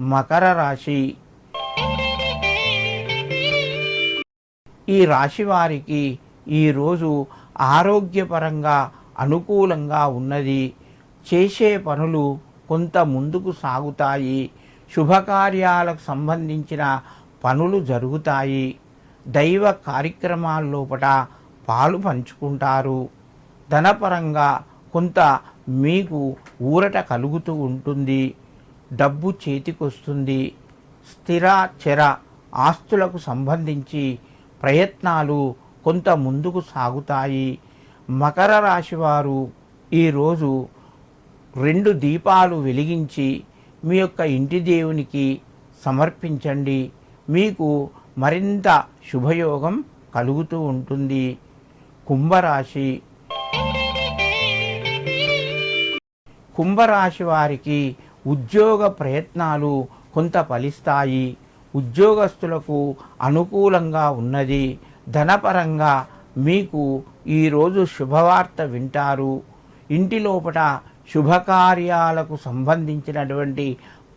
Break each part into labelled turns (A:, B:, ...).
A: మకర రాశి. ఈ రాశి వారికి ఈరోజు ఆరోగ్యపరంగా అనుకూలంగా ఉన్నది. చేసే పనులు కొంత ముందుకు సాగుతాయి. శుభకార్యాలకు సంబంధించిన పనులు జరుగుతాయి. దైవ కార్యక్రమాల లోపల పాలు పంచుకుంటారు. ధనపరంగా కొంత మీకు ఊరట కలుగుతూ ఉంటుంది. డబ్బు చేతికొస్తుంది. స్థిర చర ఆస్తులకు సంబంధించి ప్రయత్నాలు కొంత ముందుకు సాగుతాయి. మకర రాశి వారు ఈరోజు రెండు దీపాలు వెలిగించి మీ యొక్క ఇంటి దేవునికి సమర్పించండి. మీకు మరింత శుభయోగం కలుగుతూ ఉంటుంది. కుంభరాశి కుంభరాశి వారికి ఉద్యోగ ప్రయత్నాలు కొంత ఫలిస్తాయి. ఉద్యోగస్తులకు అనుకూలంగా ఉన్నది. ధనపరంగా మీకు ఈరోజు శుభవార్త వింటారు. ఇంటి లోపల శుభకార్యాలకు సంబంధించినటువంటి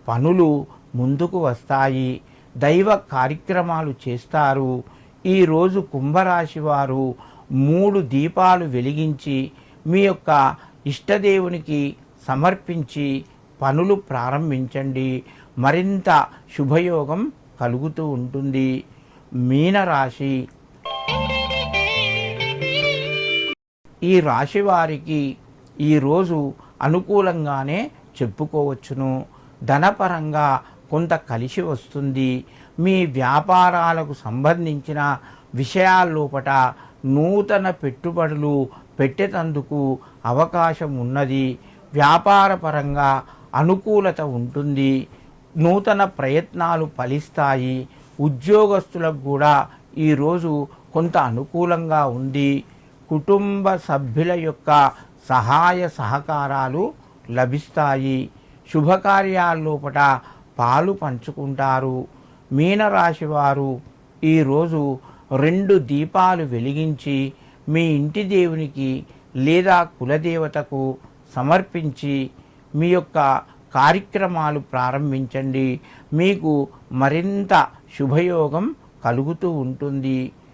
A: పనులు ముందుకు వస్తాయి. దైవ కార్యక్రమాలు చేస్తారు. ఈరోజు కుంభరాశి వారు మూడు దీపాలు వెలిగించి మీ యొక్క ఇష్టదేవునికి సమర్పించి పనులు ప్రారంభించండి. మరింత శుభయోగం కలుగుతూ ఉంటుంది. మీనరాశి. ఈ రాశి వారికి ఈరోజు అనుకూలంగానే చెప్పుకోవచ్చును. ధనపరంగా కొంత కలిసి వస్తుంది. మీ వ్యాపారాలకు సంబంధించిన విషయాల్లోపట నూతన పెట్టుబడులు పెట్టేటందుకు అవకాశం ఉన్నది. వ్యాపారపరంగా అనుకూలత ఉంటుంది నూతన ప్రయత్నాలు ఫలిస్తాయి ఉద్యోగస్తులకు కూడా ఈరోజు కొంత అనుకూలంగా ఉంది. కుటుంబ సభ్యుల యొక్క సహాయ సహకారాలు లభిస్తాయి. శుభకార్యాల్లోపట పాలు పంచుకుంటారు. మీనరాశి వారు ఈరోజు రెండు దీపాలు వెలిగించి మీ ఇంటి దేవునికి లేదా కులదేవతకు సమర్పించి మీ యొక్క కార్యక్రమాలు ప్రారంభించండి. మీకు మరింత శుభయోగం కలుగుతూ ఉంటుంది.